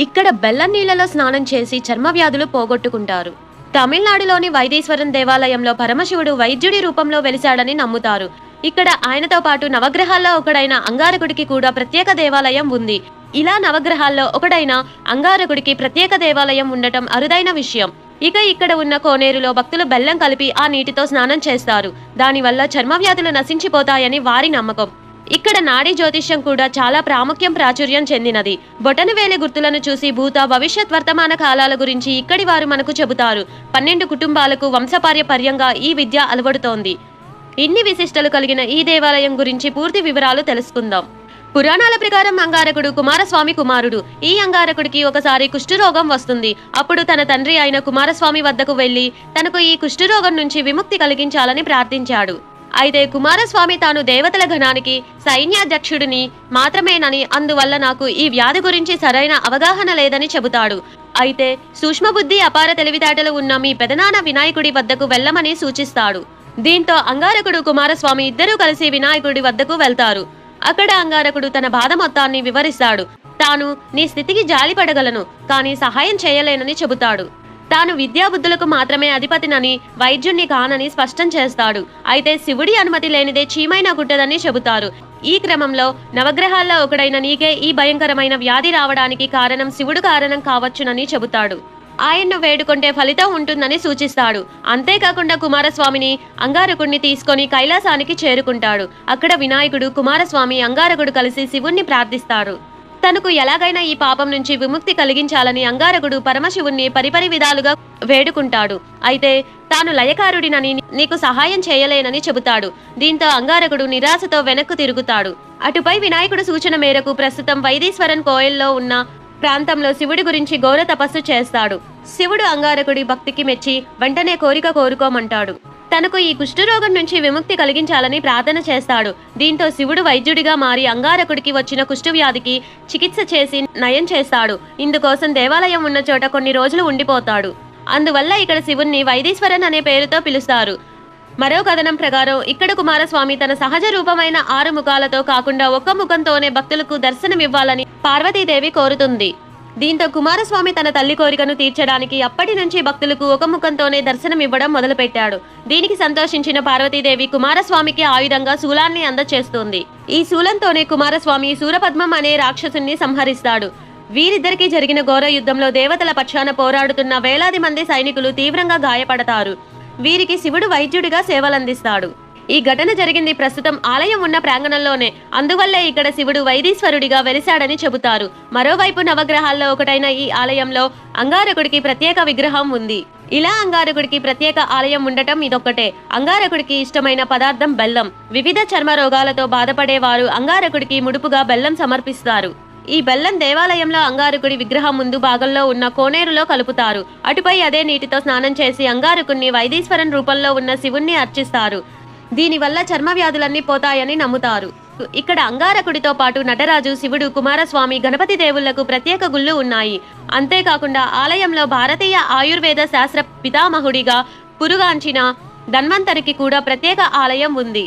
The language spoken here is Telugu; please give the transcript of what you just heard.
ఇక్కడ బెల్లం నీళ్ళలో స్నానం చేసి చర్మ వ్యాధులు పోగొట్టుకుంటారు. తమిళనాడులోని వైదీశ్వరం దేవాలయంలో పరమశివుడు వైద్యుడి రూపంలో వెలిశాడని నమ్ముతారు. ఇక్కడ ఆయనతో పాటు నవగ్రహాల్లో ఒకడైన అంగారకుడికి కూడా ప్రత్యేక దేవాలయం ఉంది. ఇలా నవగ్రహాల్లో ఒకడైన అంగారకుడికి ప్రత్యేక దేవాలయం ఉండటం అరుదైన విషయం. ఇక ఇక్కడ ఉన్న కోనేరులో భక్తులు బెల్లం కలిపి ఆ నీటితో స్నానం చేస్తారు. దానివల్ల చర్మ వ్యాధులు నశించిపోతాయని వారి నమ్మకం. ఇక్కడ నాడీ జ్యోతిష్యం కూడా చాలా ప్రాముఖ్యం ప్రాచుర్యం చెందినది. బొటనవేలి గుర్తులను చూసి భూత భవిష్యత్ వర్తమాన కాలాల గురించి ఇక్కడి వారు మనకు చెబుతారు. పన్నెండు కుటుంబాలకు వంశపార్యపర్యంగా ఈ విద్య అలవడుతోంది. ఇన్ని విశిష్టలు కలిగిన ఈ దేవాలయం గురించి పూర్తి వివరాలు తెలుసుకుందాం. పురాణాల ప్రకారం అంగారకుడు కుమారస్వామి కుమారుడు. ఈ అంగారకుడికి ఒకసారి కుష్ఠరోగం వస్తుంది. అప్పుడు తన తండ్రి అయిన కుమారస్వామి వద్దకు వెళ్ళి తనకు ఈ కుష్ఠరోగం నుంచి విముక్తి కలిగించాలని ప్రార్థించాడు. అయితే కుమారస్వామి తాను దేవతల గణానికి సైన్యాధ్యక్షుడిని మాత్రమేనని అందువల్ల నాకు ఈ వ్యాధి గురించి సరైన అవగాహన లేదని చెబుతాడు. అయితే సూక్ష్మబుద్ధి అపార తెలివితేటలు ఉన్న మీ పెదనాన్న వినాయకుడి వద్దకు వెళ్ళమని సూచిస్తాడు. దీంతో అంగారకుడు కుమారస్వామి ఇద్దరూ కలిసి వినాయకుడి వద్దకు వెళ్తారు. అక్కడ అంగారకుడు తన బాధ మొత్తాన్ని వివరిస్తాడు. తాను నీ స్థితికి జాలిపడగలను కానీ సహాయం చేయలేనని చెబుతాడు. తాను విద్యాబుద్ధులకు మాత్రమే అధిపతినని వైద్యుణ్ణి కానని స్పష్టం చేస్తాడు. అయితే శివుడి అనుమతి లేనిదే చీమైనా గుట్టదని చెబుతారు. ఈ క్రమంలో నవగ్రహాల్లో ఒకడైన నీకే ఈ భయంకరమైన వ్యాధి రావడానికి కారణం శివుడు కారణం కావచ్చునని చెబుతాడు. ఆయన్ను వేడుకుంటే ఫలితం ఉంటుందని సూచిస్తాడు. అంతేకాకుండా కుమారస్వామిని అంగారకుడిని తీసుకొని కైలాసానికి చేరుకుంటాడు. అక్కడ వినాయకుడు కుమారస్వామి అంగారకుడు కలిసి శివుణ్ణి ప్రార్థిస్తారు. తనకు ఎలాగైనా ఈ పాపం నుంచి విముక్తి కలిగించాలని అంగారకుడు పరమశివుణ్ణి పరిపరి విధాలుగా వేడుకుంటాడు. అయితే తాను లయకారుడినని నీకు సహాయం చేయలేనని చెబుతాడు. దీంతో అంగారకుడు నిరాశతో వెనక్కు తిరుగుతాడు. అటుపై వినాయకుడు సూచన మేరకు ప్రస్తుతం వైదీశ్వరన్ కోయల్లో ఉన్న ప్రాంతంలో శివుడి గురించి ఘోర తపస్సు చేస్తాడు. శివుడు అంగారకుడి భక్తికి మెచ్చి వెంటనే కోరిక కోరుకోమంటాడు. తనకు ఈ కుష్ఠరోగం నుంచి విముక్తి కలిగించాలని ప్రార్థన చేస్తాడు. దీంతో శివుడు వైద్యుడిగా మారి అంగారకుడికి వచ్చిన కుష్ఠవ్యాధికి చికిత్స చేసి నయం చేస్తాడు. ఇందుకోసం దేవాలయం ఉన్న చోట కొన్ని రోజులు ఉండిపోతాడు. అందువల్ల ఇక్కడ శివుణ్ణి వైదీశ్వరన్ అనే పేరుతో పిలుస్తారు. మరో కథనం ప్రకారం ఇక్కడ కుమారస్వామి తన సహజ రూపమైన ఆరు ముఖాలతో కాకుండా ఒక్క ముఖంతోనే భక్తులకు దర్శనమివ్వాలని పార్వతీదేవి కోరుతుంది. దీంతో కుమారస్వామి తన తల్లి కోరికను తీర్చడానికి అప్పటి నుంచి భక్తులకు ఒక ముఖంతోనే దర్శనమివ్వడం మొదలుపెట్టాడు. దీనికి సంతోషించిన పార్వతీదేవి కుమారస్వామికి ఆయుధంగా శూలాన్ని అందచేస్తుంది. ఈ శూలంతోనే కుమారస్వామి సూరపద్మం అనే రాక్షసుని సంహరిస్తాడు. వీరిద్దరికీ జరిగిన ఘోర యుద్ధంలో దేవతల పక్షాన పోరాడుతున్న వేలాది మంది సైనికులు తీవ్రంగా గాయపడతారు. వీరికి శివుడు వైద్యుడిగా సేవలందిస్తాడు. ఈ ఘటన జరిగింది ప్రస్తుతం ఆలయం ఉన్న ప్రాంగణంలోనే. అందువల్లే ఇక్కడ శివుడు వైదీశ్వరుడిగా వెలిశాడని చెబుతారు. మరోవైపు నవగ్రహాల్లో ఒకటైన ఈ ఆలయంలో అంగారకుడికి ప్రత్యేక విగ్రహం ఉంది. ఇలా అంగారకుడికి ప్రత్యేక ఆలయం ఉండటం ఇదొక్కటే. అంగారకుడికి ఇష్టమైన పదార్థం బెల్లం. వివిధ చర్మ రోగాలతో బాధపడేవారు అంగారకుడికి ముడుపుగా బెల్లం సమర్పిస్తారు. ఈ బెల్లం దేవాలయంలో అంగారకుడి విగ్రహం ముందు భాగంలో ఉన్న కోనేరులో కలుపుతారు. అటుపై అదే నీటితో స్నానం చేసి అంగారకుడిని వైదీశ్వరన్ రూపంలో ఉన్న శివుణ్ణి అర్చిస్తారు. దీనివల్ల చర్మ వ్యాధులన్నీ పోతాయని నమ్ముతారు. ఇక్కడ అంగారకుడితో పాటు నటరాజు శివుడు కుమారస్వామి గణపతి దేవుళ్ళకు ప్రత్యేక గుళ్ళు ఉన్నాయి. అంతేకాకుండా ఆలయంలో భారతీయ ఆయుర్వేద శాస్త్ర పితామహుడిగా పురుగాంచిన ధన్వంతరికి కూడా ప్రత్యేక ఆలయం ఉంది.